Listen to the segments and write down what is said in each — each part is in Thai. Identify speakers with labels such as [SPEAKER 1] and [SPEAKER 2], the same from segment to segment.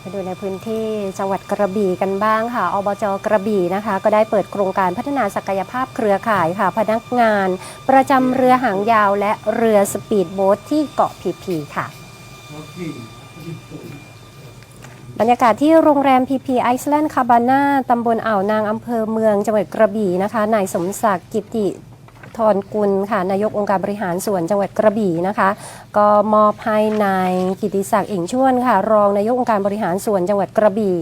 [SPEAKER 1] ไปดูในพื้นที่จังหวัดกระบี่กันบ้างค่ะอบจกระบี่นะคะ ก็ได้เปิดโครงการพัฒนาศักยภาพเครือข่ายค่ะ พนักงาน ประจำเรือหางยาวและเรือสปีดโบ๊ทที่เกาะพีพีค่ะ บรรยากาศที่โรงแรมพีพีไอซ์แลนด์คาบาน่าตำบลอ่าวนางอำเภอเมืองจังหวัดกระบี่นะคะนายสมศักดิ์กิติ ธรกุลค่ะนายกองค์การบริหารส่วนจังหวัดกระบี่นะคะ ก็มอบให้นายกิติศักดิ์เอ่งชวนค่ะ รองนายกองค์การบริหารส่วนจังหวัดกระบี่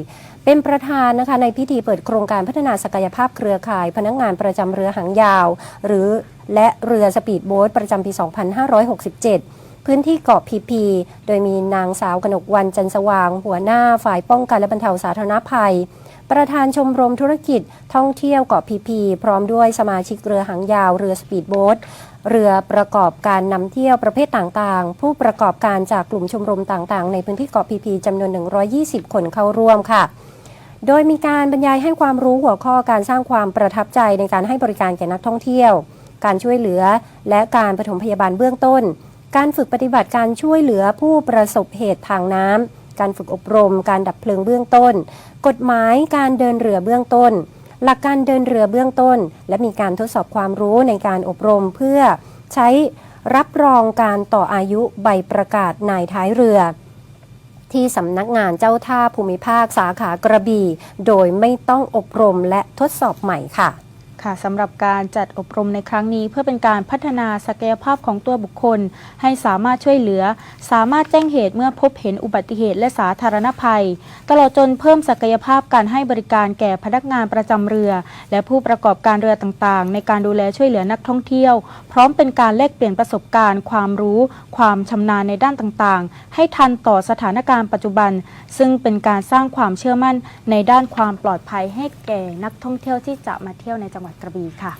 [SPEAKER 1] เป็นประธานนะคะในพิธีเปิดโครงการพัฒนาศักยภาพเครือข่าย พนักงานประจำเรือหางยาว หรือและเรือสปีดโบ๊ทประจำปี 2567พื้นที่เกาะพีพี โดยมีนางสาวกนกวันจันสว่าง หัวหน้าฝ่ายป้องกันและบรรเทาสาธารณภัย ประธานชมรมธุรกิจท่องเที่ยวเกาะพีพี พร้อมด้วยสมาชิกเรือหางยาวเรือสปีดโบ๊ทเรือประกอบการนำเที่ยวประเภทต่างๆ ผู้ประกอบการจากกลุ่มชมรมต่างๆ ในพื้นที่เกาะพีพีจำนวน 120 คนเข้าร่วมค่ะโดยมีการบรรยายให้ความรู้หัวข้อการสร้างความประทับใจในการให้บริการแก่นักท่องเที่ยว การช่วยเหลือ และการปฐมพยาบาลเบื้องต้น การฝึกปฏิบัติการช่วยเหลือผู้ประสบเหตุทางน้ำ การฝึกอบรม การดับเพลิงเบื้องต้น กฎหมายการเดินเรือเบื้องต้น หลักการเดินเรือเบื้องต้น และมีการทดสอบความรู้ในการอบรมเพื่อใช้รับรองการต่ออายุใบประกาศนายท้ายเรือ ที่สำนักงานเจ้าท่าภูมิภาคสาขากระบี่ โดยไม่ต้องอบรมและทดสอบใหม่ค่ะ
[SPEAKER 2] ค่ะสำหรับการจัดอบรมในครั้งนี้ เพื่อเป็นการพัฒนาศักยภาพของตัวบุคคล ให้สามารถช่วยเหลือ สามารถแจ้งเหตุเมื่อพบเห็นอุบัติเหตุและสาธารณภัย ตลอดจนเพิ่มศักยภาพการให้บริการแก่พนักงานประจำเรือ และผู้ประกอบการเรือต่างๆ ในการดูแลช่วยเหลือนักท่องเที่ยว พร้อมเป็นการแลกเปลี่ยนประสบการณ์ ความรู้ ความชำนาญในด้านต่างๆ ให้ทันต่อสถานการณ์ปัจจุบัน ซึ่งเป็นการสร้างความเชื่อมั่นในด้านความปลอดภัยให้แก่นักท่องเที่ยวที่จะมาเที่ยวในจังหวัดวัดกระบี่ค่ะ